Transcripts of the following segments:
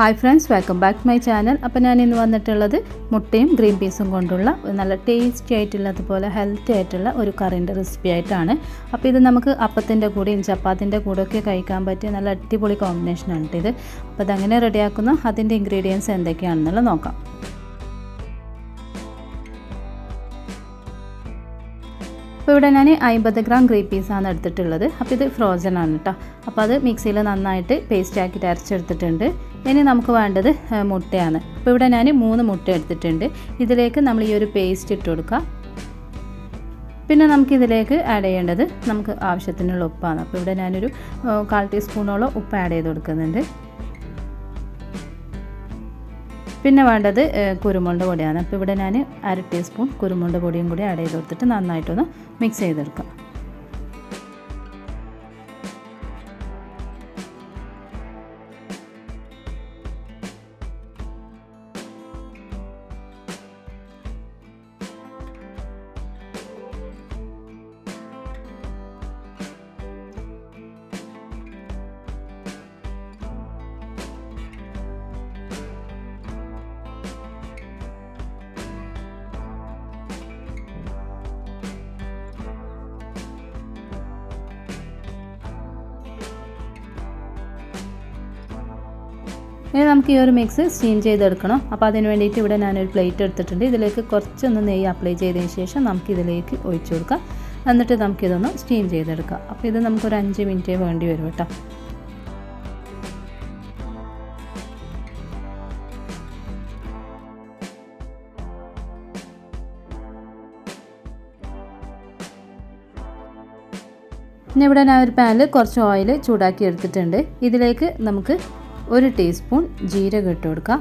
Hi friends welcome back to my channel അപ്പോൾ ഞാൻ ഇന്ന് വന്നിട്ടുള്ളത് മുട്ടയും ഗ്രീൻ പീസും കൊണ്ടുള്ള നല്ല ടേസ്റ്റി ആയിട്ടുള്ള അതുപോലെ ഹെൽത്തി ആയിട്ടുള്ള ഒരു കറിന്റെ റെസിപ്പി ആയിട്ടാണ്. അപ്പോൾ ഇത് നമുക്ക് അപ്പത്തിന്റെ കൂടെയും ചപ്പാത്തിന്റെ കൂടെയൊക്കെ കഴിക്കാൻ പറ്റിയ നല്ല അടിപൊളി കോമ്പിനേഷനാണ് ഇത്. അപ്പോൾ അതങ്ങനെ റെഡിയാക്കുന്ന അതിന്റെ ഇൻഗ്രീഡിയൻസ് എന്തൊക്കെയാണെന്നുള്ളത് നോക്കാം. അപ്പോൾ ഇവിടെ ഞാൻ അമ്പത് ഗ്രാം ഗ്രീൻ പീസാണ് എടുത്തിട്ടുള്ളത്. അപ്പോൾ ഇത് ഫ്രോസൺ ആണ് കേട്ടോ. അപ്പോൾ അത് മിക്സിയിൽ നന്നായിട്ട് പേസ്റ്റ് ആക്കിയിട്ട് അരച്ചെടുത്തിട്ടുണ്ട്. ഇനി നമുക്ക് വേണ്ടത് മുട്ടയാണ്. അപ്പോൾ ഇവിടെ ഞാൻ മൂന്ന് മുട്ട എടുത്തിട്ടുണ്ട്. ഇതിലേക്ക് നമ്മൾ ഈ ഒരു പേസ്റ്റ് ഇട്ട് കൊടുക്കുക. പിന്നെ നമുക്കിതിലേക്ക് ആഡ് ചെയ്യേണ്ടത് നമുക്ക് ആവശ്യത്തിനുള്ള ഉപ്പാണ്. അപ്പോൾ ഇവിടെ ഞാനൊരു കാൽ ടീസ്പൂണോളം ഉപ്പ് ആഡ് ചെയ്ത് കൊടുക്കുന്നുണ്ട്. പിന്നെ വേണ്ടത് കുരുമുളക് പൊടിയാണ്. അപ്പോൾ ഇവിടെ ഞാൻ അര ടീസ്പൂൺ കുരുമുളക് പൊടിയും കൂടി ആഡ് ചെയ്ത് കൊടുത്തിട്ട് നന്നായിട്ടൊന്ന് മിക്സ് ചെയ്തെടുക്കാം. ഇനി നമുക്ക് ഈ ഒരു മിക്സ് സ്റ്റീം ചെയ്തെടുക്കണം. അപ്പോൾ അതിന് വേണ്ടിയിട്ട് ഇവിടെ ഞാനൊരു പ്ലേറ്റ് എടുത്തിട്ടുണ്ട്. ഇതിലേക്ക് കുറച്ചൊന്ന് നെയ്യ് അപ്ലൈ ചെയ്തതിന് ശേഷം നമുക്ക് ഇതിലേക്ക് ഒഴിച്ചു കൊടുക്കാം. എന്നിട്ട് നമുക്കിതൊന്ന് സ്റ്റീം ചെയ്തെടുക്കാം. അപ്പോൾ ഇത് നമുക്കൊരു അഞ്ച് മിനിറ്റേ വേണ്ടി വരും കേട്ടോ. ഇനി ഇവിടെ ഞാൻ ഒരു പാനിൽ കുറച്ച് ഓയിൽ ചൂടാക്കി എടുത്തിട്ടുണ്ട്. ഇതിലേക്ക് നമുക്ക് ഒരു ടീസ്പൂൺ ജീരകം ഇട്ട് കൊടുക്കാം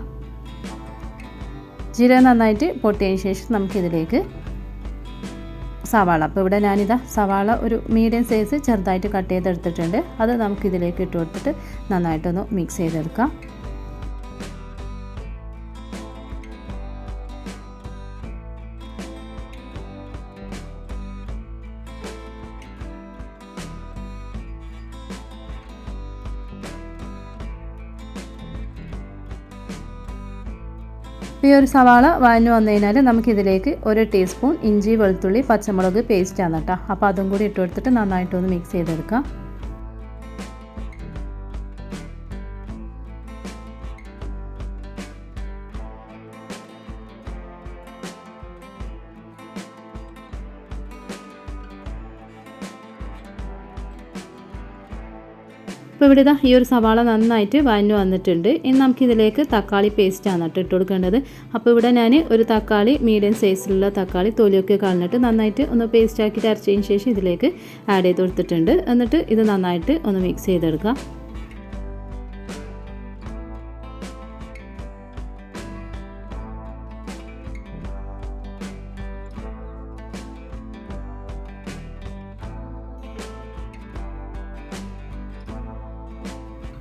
ജീരകം നന്നായിട്ട് പൊട്ടിയതിന് ശേഷം നമുക്കിതിലേക്ക് സവാള. അപ്പോൾ ഇവിടെ ഞാനിതാ സവാള ഒരു മീഡിയം സൈസ് ചെറുതായിട്ട് കട്ട് ചെയ്തെടുത്തിട്ടുണ്ട്. അത് നമുക്കിതിലേക്ക് ഇട്ട് കൊടുത്തിട്ട് നന്നായിട്ടൊന്ന് മിക്സ് ചെയ്തെടുക്കാം. ഈ ഒരു സവാള വഴഞ്ഞു വന്നു കഴിഞ്ഞാൽ നമുക്കിതിലേക്ക് ഒരു ടീസ്പൂൺ ഇഞ്ചി വെളുത്തുള്ളി പച്ചമുളക് പേസ്റ്റ് ആണ് കേട്ടോ. അപ്പോൾ അതും കൂടി ഇട്ട് കൊടുത്തിട്ട് നന്നായിട്ടൊന്ന് മിക്സ് ചെയ്തെടുക്കാം. ഇപ്പോൾ ഇവിടെ ഇതാ ഈ ഒരു സവാള നന്നായിട്ട് വഴഞ്ഞു വന്നിട്ടുണ്ട്. ഇനി നമുക്ക് ഇതിലേക്ക് തക്കാളി പേസ്റ്റാണ് കേട്ടോ ഇട്ട് കൊടുക്കേണ്ടത്. അപ്പോൾ ഇവിടെ ഞാൻ ഒരു തക്കാളി മീഡിയം സൈസിലുള്ള തക്കാളി തൊലിയൊക്കെ കളഞ്ഞിട്ട് നന്നായിട്ട് ഒന്ന് പേസ്റ്റ് ആക്കിയിട്ട് അരച്ചതിന് ശേഷം ഇതിലേക്ക് ആഡ് ചെയ്ത് കൊടുത്തിട്ടുണ്ട്. എന്നിട്ട് ഇത് നന്നായിട്ട് ഒന്ന് മിക്സ് ചെയ്തെടുക്കാം.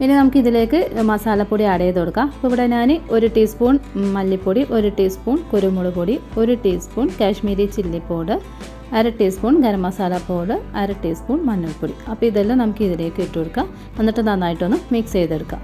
ഇനി നമുക്ക് ഇതിലേക്ക് മസാലപ്പൊടി ആഡ് ചെയ്ത് കൊടുക്കാം. അപ്പോൾ ഇവിടെ ഞാൻ ഒരു ടീസ്പൂൺ മല്ലിപ്പൊടി ഒരു ടീസ്പൂൺ കുരുമുളക് പൊടി ഒരു ടീസ്പൂൺ കാശ്മീരി ചില്ലി പൗഡർ അര ടീസ്പൂൺ ഗരം മസാല പൗഡർ അര ടീസ്പൂൺ മഞ്ഞൾപ്പൊടി. അപ്പോൾ ഇതെല്ലാം നമുക്ക് ഇതിലേക്ക് ഇട്ട് കൊടുക്കാം. എന്നിട്ട് നന്നായിട്ടൊന്ന് മിക്സ് ചെയ്തെടുക്കാം.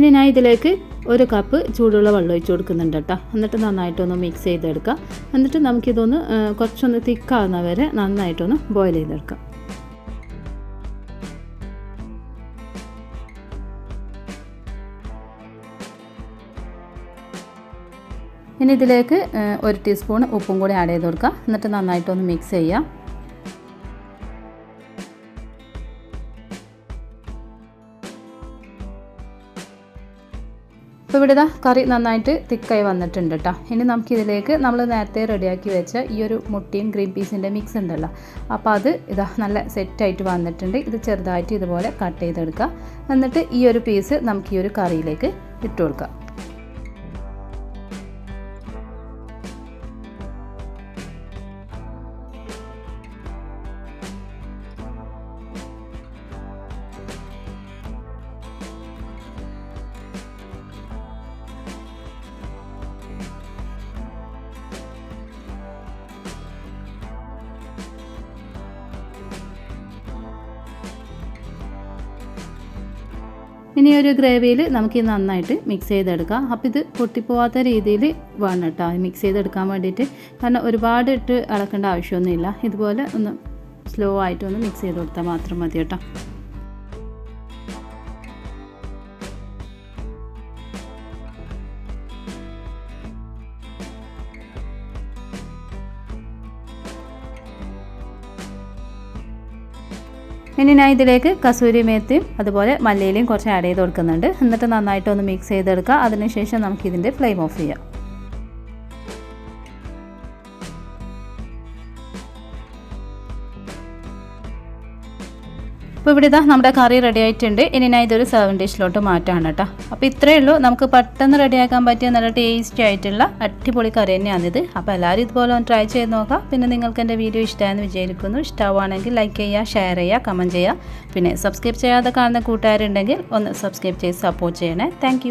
ഇനി ഞാൻ ഇതിലേക്ക് ഒരു കപ്പ് ചൂടുള്ള വെള്ളം ഒഴിച്ച് കൊടുക്കുന്നുണ്ട് കേട്ടോ. എന്നിട്ട് നന്നായിട്ടൊന്ന് മിക്സ് ചെയ്തെടുക്കാം. എന്നിട്ട് നമുക്കിതൊന്ന് കുറച്ചൊന്ന് തിക്കാവുന്ന വരെ നന്നായിട്ടൊന്ന് ബോയിൽ ചെയ്തെടുക്കാം. ഇനി ഇതിലേക്ക് ഒരു ടീസ്പൂൺ ഉപ്പും കൂടി ആഡ് ചെയ്ത് കൊടുക്കുക എന്നിട്ട് നന്നായിട്ടൊന്ന് മിക്സ് ചെയ്യാം. അപ്പോൾ ഇവിടെ ഇതാ കറി നന്നായിട്ട് തിക്കായി വന്നിട്ടുണ്ട് കേട്ടോ ഇനി നമുക്കിതിലേക്ക് നമ്മൾ നേരത്തെ റെഡിയാക്കി വെച്ച ഈ ഒരു മുട്ടിയും ഗ്രീൻ പീസിന്റെ മിക്സ് ഉണ്ടല്ലോ. അപ്പോൾ അത് ഇതാ നല്ല സെറ്റായിട്ട് വന്നിട്ടുണ്ട്. ഇത് ചെറുതായിട്ട് ഇതുപോലെ കട്ട് ചെയ്തെടുക്കുക എന്നിട്ട് ഈ ഒരു പീസ് നമുക്ക് ഈ ഒരു കറിയിലേക്ക് ഇട്ട് കൊടുക്കാം. ഇനി ഒരു ഗ്രേവിയിൽ നമുക്ക് നന്നായിട്ട് മിക്സ് ചെയ്തെടുക്കാം. അപ്പോൾ ഇത് പൊട്ടിപ്പോവാത്ത രീതിയിൽ വേണം കേട്ടോ. മിക്സ് ചെയ്തെടുക്കാൻ വേണ്ടിയിട്ട്. കാരണം ഒരുപാട് ഇട്ട് ഇളക്കേണ്ട ആവശ്യമൊന്നുമില്ല. ഇതുപോലെ ഒന്ന് സ്ലോ ആയിട്ടൊന്ന് മിക്സ് ചെയ്ത് കൊടുത്താൽ മാത്രം മതി കേട്ടോ. ഇനി ഞാൻ ഇതിലേക്ക് കസൂരി മേത്തിയും അതുപോലെ മല്ലിയിലയും കുറച്ച് ആഡ് ചെയ്ത് കൊടുക്കുന്നുണ്ട്. എന്നിട്ട് നന്നായിട്ട് ഒന്ന് മിക്സ് ചെയ്തെടുക്കുക. അതിനുശേഷം നമുക്ക് ഇതിന്റെ ഫ്ലെയിം ഓഫ് ചെയ്യാം. അപ്പോൾ ഇവിടെ ഇതാ നമ്മുടെ കറി റെഡി ആയിട്ടുണ്ട്. ഇനി ഞാൻ ഇതൊരു സെവൻ ഡിഷിലോട്ട് മാറ്റാണ് കേട്ടോ. അപ്പോൾ ഇത്രയേ ഉള്ളൂ. നമുക്ക് പെട്ടെന്ന് റെഡിയാക്കാൻ പറ്റിയ നല്ല ടേസ്റ്റി ആയിട്ടുള്ള അടിപൊളി കറി തന്നെയാണിത് അപ്പോൾ എല്ലാവരും ഇതുപോലെ ഒന്ന് ട്രൈ ചെയ്ത് നോക്കാം. പിന്നെ നിങ്ങൾക്ക് എന്റെ വീഡിയോ ഇഷ്ടമായെന്ന് വിചാരിക്കുന്നു. ഇഷ്ടമാണെങ്കിൽ ലൈക്ക് ചെയ്യുക ഷെയർ ചെയ്യുക കമന്റ് ചെയ്യുക. പിന്നെ സബ്സ്ക്രൈബ് ചെയ്യാതെ കാണുന്ന കൂട്ടുകാരുണ്ടെങ്കിൽ ഒന്ന് സബ്സ്ക്രൈബ് ചെയ്ത് സപ്പോർട്ട് ചെയ്യണേ. താങ്ക്